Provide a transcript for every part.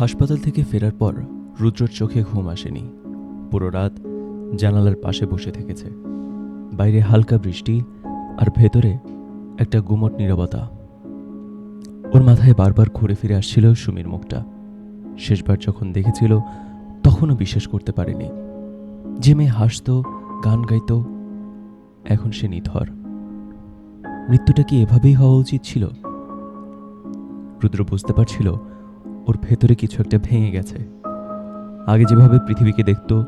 হাসপাতাল থেকে ফেরার পর রুদ্রর চোখে ঘুম আসেনি। পুরো রাত জানালার পাশে বসে থেকেছে। বাইরে হালকা বৃষ্টি আর ভেতরে একটা গুমট নীরবতা। ওর মাথায় বারবার ঘুরে ফিরে আসছিল সুমির মুখটা। শেষবার যখন দেখেছিল, তখনও বিশ্বাস করতে পারেনি। যে মেয়ে হাসতো, গান গাইতো, এখন সে নিথর। মৃত্যুটা কি এভাবেই হওয়া উচিত ছিল? রুদ্র বুঝতে পারছিল ওর ভেতরে কিছু একটা ভেঙে গেছে। আগে যেভাবে পৃথিবীকে দেখতো,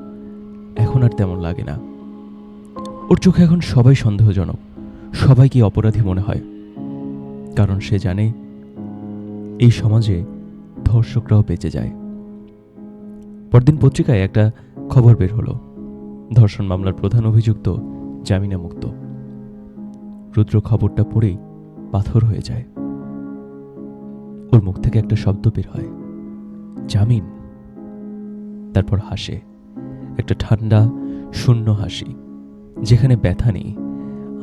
এখন আর তেমন লাগে না। ওর চোখে এখন সবাই সন্দেহজনক সবাইকে অপরাধী মনে হয়? কারণ সে জানে, এই সমাজে ধর্ষকরাও বেঁচে যায়। পরদিন পত্রিকায় একটা খবর বের হলো। ধর্ষণ মামলার প্রধান অভিযুক্ত জামিনা মুক্ত রুদ্র খবরটা পড়েই পাথর হয়ে যায়। ওর মুখ থেকে একটা শব্দ বের হয়। জামিন। তারপর হাসে। একটা ঠান্ডা, শূন্য হাসি, যেখানে ব্যথা নেই,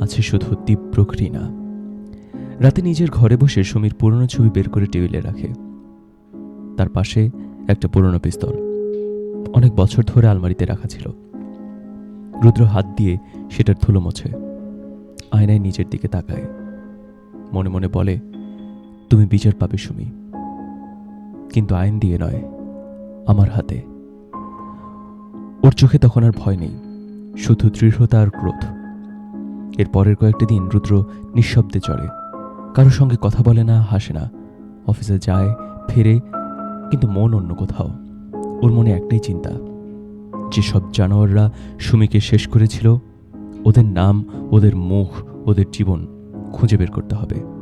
আছে শুধু তীব্র ঘৃণা। রাতে নিজের ঘরে বসে সুমির পুরনো ছবি বের করে টেবিলে রাখে। তার পাশে একটা পুরনো পিস্তল। অনেক বছর ধরে আলমারিতে রাখা ছিল। রুদ্র হাত দিয়ে সেটার ধুলো মোছে। আয়নায় নিজের দিকে তাকায়। মনে মনে বলে তুমি বিচার পাবে, সুমি। কিন্তু আইন দিয়ে নয়, আমার হাতে। ওর চোখে তখন আর ভয় নেই, শুধু দৃঢ়তা আর ক্রোধ। এর পরের কয়েকটি দিন রুদ্র নিঃশব্দে চলে কারোর সঙ্গে কথা বলে না, হাসে না। অফিসে যায়, ফেরে, কিন্তু মন অন্য কোথাও। ওর মনে একটাই চিন্তা যেসব জানোয়াররা সুমিকে শেষ করেছিল, ওদের নাম, ওদের মুখ, ওদের জীবন খুঁজে বের করতে হবে।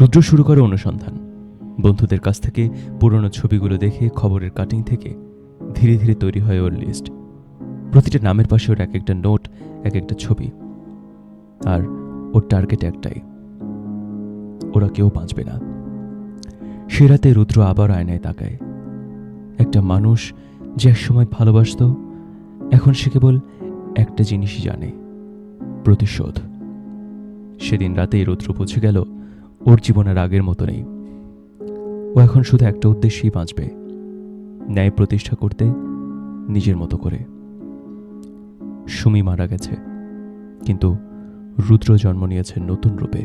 রুদ্র শুরু করে অনুসন্ধান। বন্ধুদের কাছ থেকে পুরনো ছবিগুলো দেখে খবরের কাটিং থেকে ধীরে ধীরে তৈরি হয় ওর লিস্ট প্রতিটা নামের পাশে ওর এক একটা নোট এক একটা ছবি। আর ওর টার্গেট একটাই। ওরা কেউ বাঁচবে না। সে রাতে রুদ্র আবার আয়নায় তাকায়। একটা মানুষ যে একসময় ভালোবাসত, এখন সে কেবল একটা জিনিসই জানে, প্রতিশোধ। সেদিন রাতেই রুদ্র বুঝে গেল ওর জীবনের আগের মতো নেই। ও এখন শুধু একটা উদ্দেশ্যেই বাঁচবে, ন্যায় প্রতিষ্ঠা করতে নিজের মতো করে। সুমি মারা গেছে, কিন্তু রুদ্র জন্ম নিয়েছে নতুন রূপে।